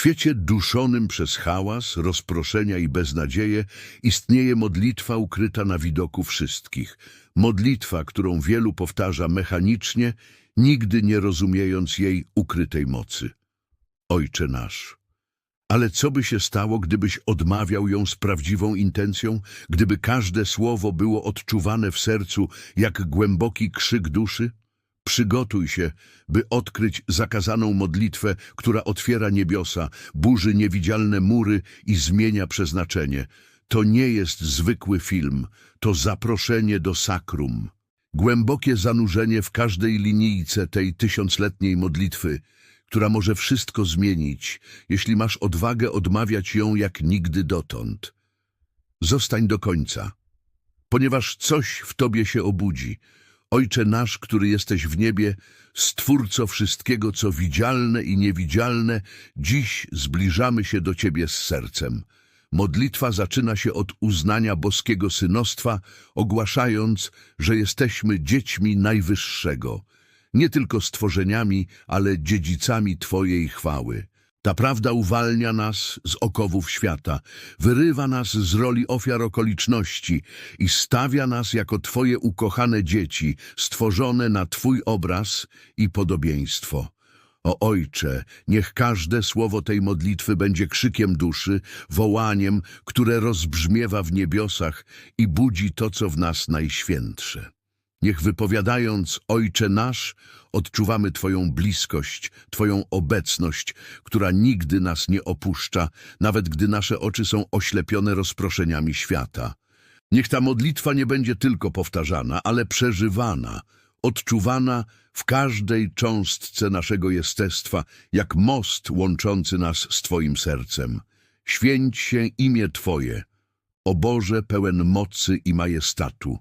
świecie duszonym przez hałas, rozproszenia i beznadzieję istnieje modlitwa ukryta na widoku wszystkich. Modlitwa, którą wielu powtarza mechanicznie, nigdy nie rozumiejąc jej ukrytej mocy. Ojcze nasz. Ale co by się stało, gdybyś odmawiał ją z prawdziwą intencją, gdyby każde słowo było odczuwane w sercu jak głęboki krzyk duszy? Przygotuj się, by odkryć zakazaną modlitwę, która otwiera niebiosa, burzy niewidzialne mury i zmienia przeznaczenie. To nie jest zwykły film, to zaproszenie do sakrum. Głębokie zanurzenie w każdej linijce tej tysiącletniej modlitwy, która może wszystko zmienić, jeśli masz odwagę odmawiać ją jak nigdy dotąd. Zostań do końca, ponieważ coś w tobie się obudzi. Ojcze nasz, który jesteś w niebie, Stwórco wszystkiego, co widzialne i niewidzialne, dziś zbliżamy się do Ciebie z sercem. Modlitwa zaczyna się od uznania boskiego synostwa, ogłaszając, że jesteśmy dziećmi Najwyższego, nie tylko stworzeniami, ale dziedzicami Twojej chwały. Ta prawda uwalnia nas z okowów świata, wyrywa nas z roli ofiar okoliczności i stawia nas jako Twoje ukochane dzieci, stworzone na Twój obraz i podobieństwo. O Ojcze, niech każde słowo tej modlitwy będzie krzykiem duszy, wołaniem, które rozbrzmiewa w niebiosach i budzi to, co w nas najświętsze. Niech wypowiadając Ojcze nasz, odczuwamy Twoją bliskość, Twoją obecność, która nigdy nas nie opuszcza, nawet gdy nasze oczy są oślepione rozproszeniami świata. Niech ta modlitwa nie będzie tylko powtarzana, ale przeżywana, odczuwana w każdej cząstce naszego jestestwa, jak most łączący nas z Twoim sercem. Święć się imię Twoje, o Boże pełen mocy i majestatu.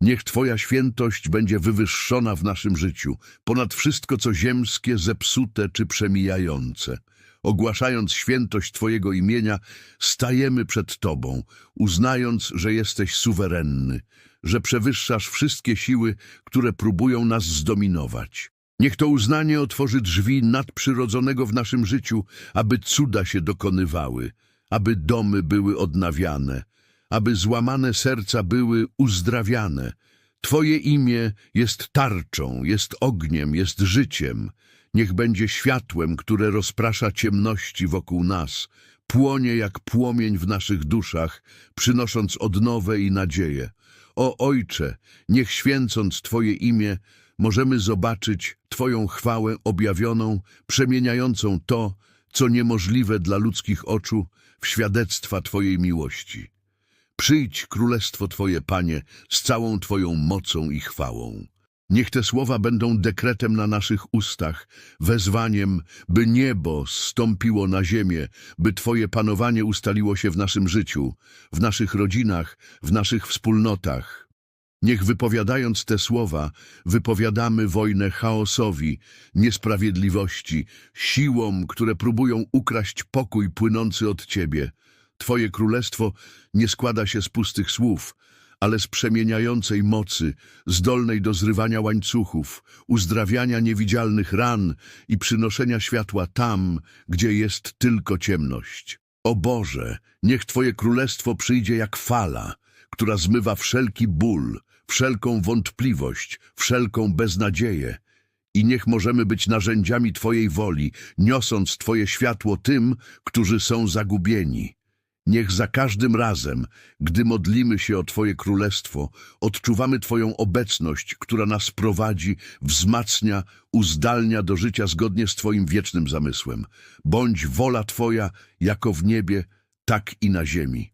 Niech Twoja świętość będzie wywyższona w naszym życiu, ponad wszystko co ziemskie, zepsute czy przemijające. Ogłaszając świętość Twojego imienia, stajemy przed Tobą, uznając, że jesteś suwerenny, że przewyższasz wszystkie siły, które próbują nas zdominować. Niech to uznanie otworzy drzwi nadprzyrodzonego w naszym życiu, aby cuda się dokonywały, aby domy były odnawiane, aby złamane serca były uzdrawiane. Twoje imię jest tarczą, jest ogniem, jest życiem. Niech będzie światłem, które rozprasza ciemności wokół nas, płonie jak płomień w naszych duszach, przynosząc odnowę i nadzieję. O Ojcze, niech święcąc Twoje imię, możemy zobaczyć Twoją chwałę objawioną, przemieniającą to, co niemożliwe dla ludzkich oczu, w świadectwa Twojej miłości. Przyjdź królestwo Twoje, Panie, z całą Twoją mocą i chwałą. Niech te słowa będą dekretem na naszych ustach, wezwaniem, by niebo stąpiło na ziemię, by Twoje panowanie ustaliło się w naszym życiu, w naszych rodzinach, w naszych wspólnotach. Niech wypowiadając te słowa, wypowiadamy wojnę chaosowi, niesprawiedliwości, siłom, które próbują ukraść pokój płynący od Ciebie. Twoje królestwo nie składa się z pustych słów, ale z przemieniającej mocy, zdolnej do zrywania łańcuchów, uzdrawiania niewidzialnych ran i przynoszenia światła tam, gdzie jest tylko ciemność. O Boże, niech Twoje królestwo przyjdzie jak fala, która zmywa wszelki ból, wszelką wątpliwość, wszelką beznadzieję. I niech możemy być narzędziami Twojej woli, niosąc Twoje światło tym, którzy są zagubieni. Niech za każdym razem, gdy modlimy się o Twoje królestwo, odczuwamy Twoją obecność, która nas prowadzi, wzmacnia, uzdalnia do życia zgodnie z Twoim wiecznym zamysłem. Bądź wola Twoja, jako w niebie, tak i na ziemi.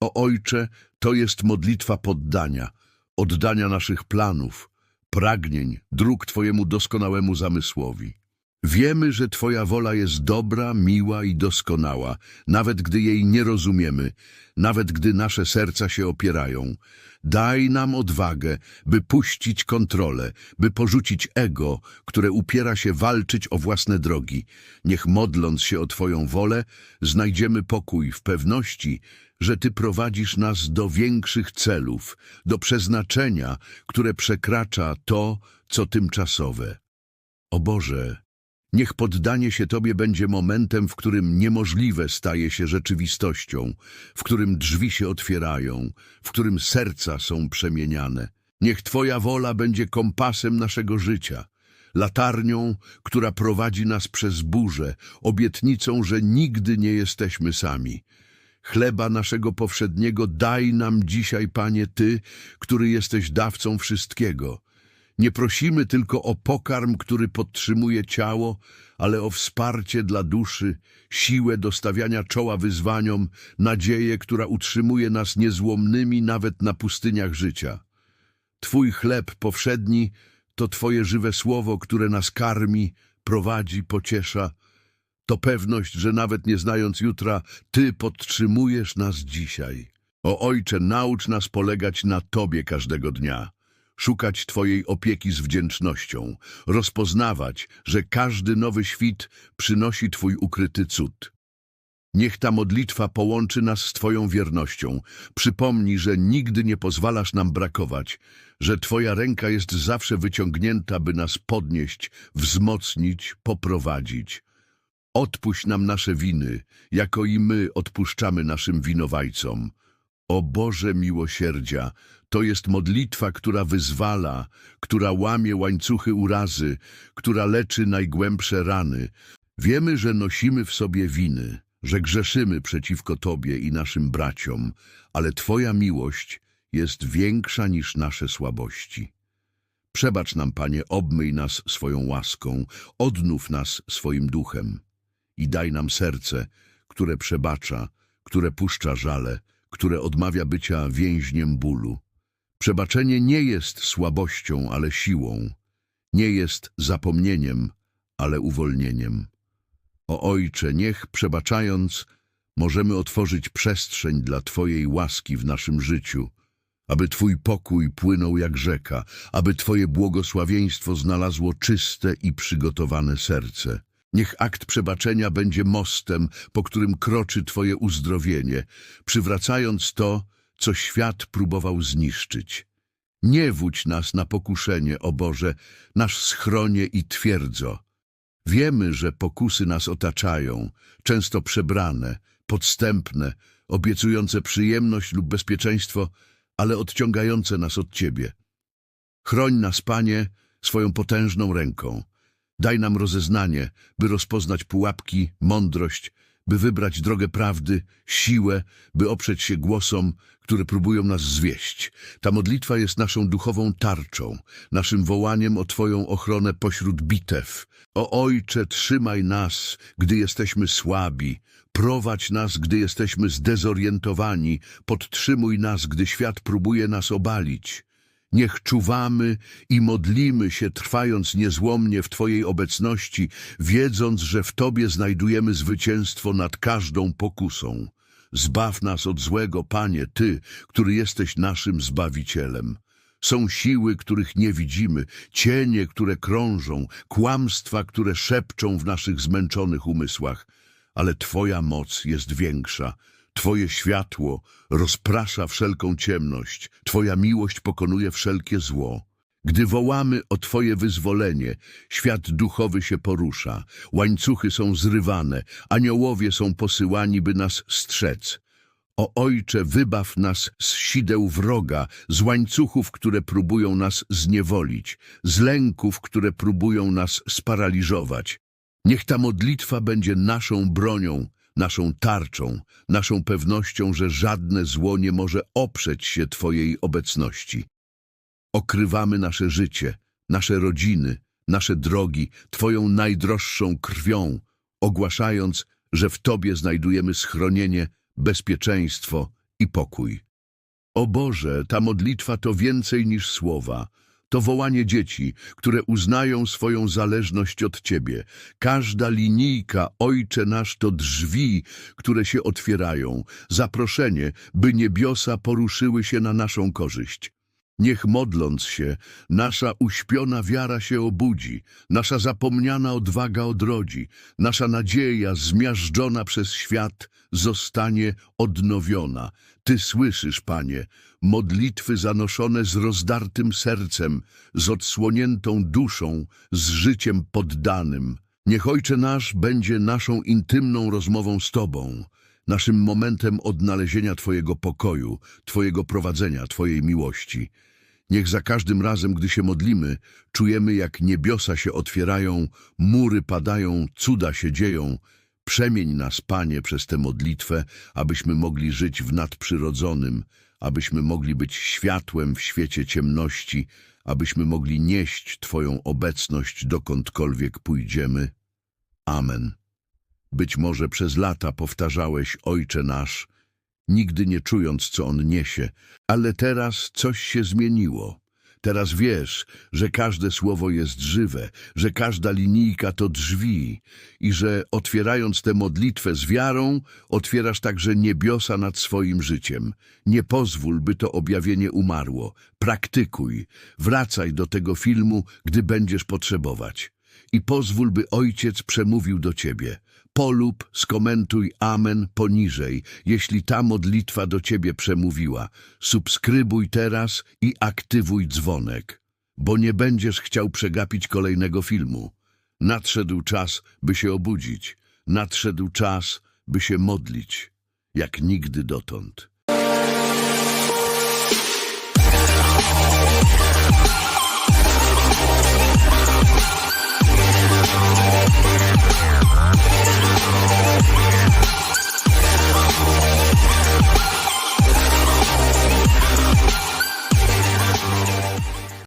O Ojcze, to jest modlitwa poddania, oddania naszych planów, pragnień, dróg Twojemu doskonałemu zamysłowi. Wiemy, że Twoja wola jest dobra, miła i doskonała, nawet gdy jej nie rozumiemy, nawet gdy nasze serca się opierają. Daj nam odwagę, by puścić kontrolę, by porzucić ego, które upiera się walczyć o własne drogi. Niech modląc się o Twoją wolę, znajdziemy pokój w pewności, że Ty prowadzisz nas do większych celów, do przeznaczenia, które przekracza to, co tymczasowe. O Boże, Niech poddanie się Tobie będzie momentem, w którym niemożliwe staje się rzeczywistością, w którym drzwi się otwierają, w którym serca są przemieniane. Niech Twoja wola będzie kompasem naszego życia, latarnią, która prowadzi nas przez burzę, obietnicą, że nigdy nie jesteśmy sami. Chleba naszego powszedniego daj nam dzisiaj, Panie, Ty, który jesteś dawcą wszystkiego. Nie prosimy tylko o pokarm, który podtrzymuje ciało, ale o wsparcie dla duszy, siłę do stawiania czoła wyzwaniom, nadzieję, która utrzymuje nas niezłomnymi nawet na pustyniach życia. Twój chleb powszedni to Twoje żywe słowo, które nas karmi, prowadzi, pociesza. To pewność, że nawet nie znając jutra, Ty podtrzymujesz nas dzisiaj. O Ojcze, naucz nas polegać na Tobie każdego dnia, szukać Twojej opieki z wdzięcznością, rozpoznawać, że każdy nowy świt przynosi Twój ukryty cud. Niech ta modlitwa połączy nas z Twoją wiernością. Przypomnij, że nigdy nie pozwalasz nam brakować, że Twoja ręka jest zawsze wyciągnięta, by nas podnieść, wzmocnić, poprowadzić. Odpuść nam nasze winy, jako i my odpuszczamy naszym winowajcom. O Boże miłosierdzia, to jest modlitwa, która wyzwala, która łamie łańcuchy urazy, która leczy najgłębsze rany. Wiemy, że nosimy w sobie winy, że grzeszymy przeciwko Tobie i naszym braciom, ale Twoja miłość jest większa niż nasze słabości. Przebacz nam, Panie, obmyj nas swoją łaską, odnów nas swoim duchem i daj nam serce, które przebacza, które puszcza żale, które odmawia bycia więźniem bólu. Przebaczenie nie jest słabością, ale siłą. Nie jest zapomnieniem, ale uwolnieniem. O Ojcze, niech przebaczając, możemy otworzyć przestrzeń dla Twojej łaski w naszym życiu, aby Twój pokój płynął jak rzeka, aby Twoje błogosławieństwo znalazło czyste i przygotowane serce. Niech akt przebaczenia będzie mostem, po którym kroczy Twoje uzdrowienie, przywracając to, co świat próbował zniszczyć. Nie wódź nas na pokuszenie, o Boże, nasz schronie i twierdzo. Wiemy, że pokusy nas otaczają, często przebrane, podstępne, obiecujące przyjemność lub bezpieczeństwo, ale odciągające nas od Ciebie. Chroń nas, Panie, swoją potężną ręką. Daj nam rozeznanie, by rozpoznać pułapki, mądrość, by wybrać drogę prawdy, siłę, by oprzeć się głosom, które próbują nas zwieść. Ta modlitwa jest naszą duchową tarczą, naszym wołaniem o Twoją ochronę pośród bitew. O Ojcze, trzymaj nas, gdy jesteśmy słabi, prowadź nas, gdy jesteśmy zdezorientowani, podtrzymuj nas, gdy świat próbuje nas obalić. Niech czuwamy i modlimy się, trwając niezłomnie w Twojej obecności, wiedząc, że w Tobie znajdujemy zwycięstwo nad każdą pokusą. Zbaw nas od złego, Panie, Ty, który jesteś naszym Zbawicielem. Są siły, których nie widzimy, cienie, które krążą, kłamstwa, które szepczą w naszych zmęczonych umysłach, ale Twoja moc jest większa. Twoje światło rozprasza wszelką ciemność, Twoja miłość pokonuje wszelkie zło. Gdy wołamy o Twoje wyzwolenie, świat duchowy się porusza, łańcuchy są zrywane, aniołowie są posyłani, by nas strzec. O Ojcze, wybaw nas z sideł wroga, z łańcuchów, które próbują nas zniewolić, z lęków, które próbują nas sparaliżować. Niech ta modlitwa będzie naszą bronią, naszą tarczą, naszą pewnością, że żadne zło nie może oprzeć się Twojej obecności. Okrywamy nasze życie, nasze rodziny, nasze drogi Twoją najdroższą krwią, ogłaszając, że w Tobie znajdujemy schronienie, bezpieczeństwo i pokój. O Boże, ta modlitwa to więcej niż słowa. To wołanie dzieci, które uznają swoją zależność od Ciebie. Każda linijka, Ojcze nasz, to drzwi, które się otwierają. Zaproszenie, by niebiosa poruszyły się na naszą korzyść. Niech modląc się, nasza uśpiona wiara się obudzi, nasza zapomniana odwaga odrodzi, nasza nadzieja zmiażdżona przez świat zostanie odnowiona. Ty słyszysz, Panie, modlitwy zanoszone z rozdartym sercem, z odsłoniętą duszą, z życiem poddanym. Niech Ojcze nasz będzie naszą intymną rozmową z Tobą, naszym momentem odnalezienia Twojego pokoju, Twojego prowadzenia, Twojej miłości. Niech za każdym razem, gdy się modlimy, czujemy, jak niebiosa się otwierają, mury padają, cuda się dzieją. Przemień nas, Panie, przez tę modlitwę, abyśmy mogli żyć w nadprzyrodzonym, abyśmy mogli być światłem w świecie ciemności, abyśmy mogli nieść Twoją obecność dokądkolwiek pójdziemy. Amen. Być może przez lata powtarzałeś Ojcze nasz, nigdy nie czując, co on niesie, ale teraz coś się zmieniło. Teraz wiesz, że każde słowo jest żywe, że każda linijka to drzwi i że otwierając tę modlitwę z wiarą, otwierasz także niebiosa nad swoim życiem. Nie pozwól, by to objawienie umarło. Praktykuj. Wracaj do tego filmu, gdy będziesz potrzebować. I pozwól, by Ojciec przemówił do ciebie. Polub, skomentuj Amen poniżej, jeśli ta modlitwa do ciebie przemówiła. Subskrybuj teraz i aktywuj dzwonek, bo nie będziesz chciał przegapić kolejnego filmu. Nadszedł czas, by się obudzić. Nadszedł czas, by się modlić, jak nigdy dotąd. Thank you.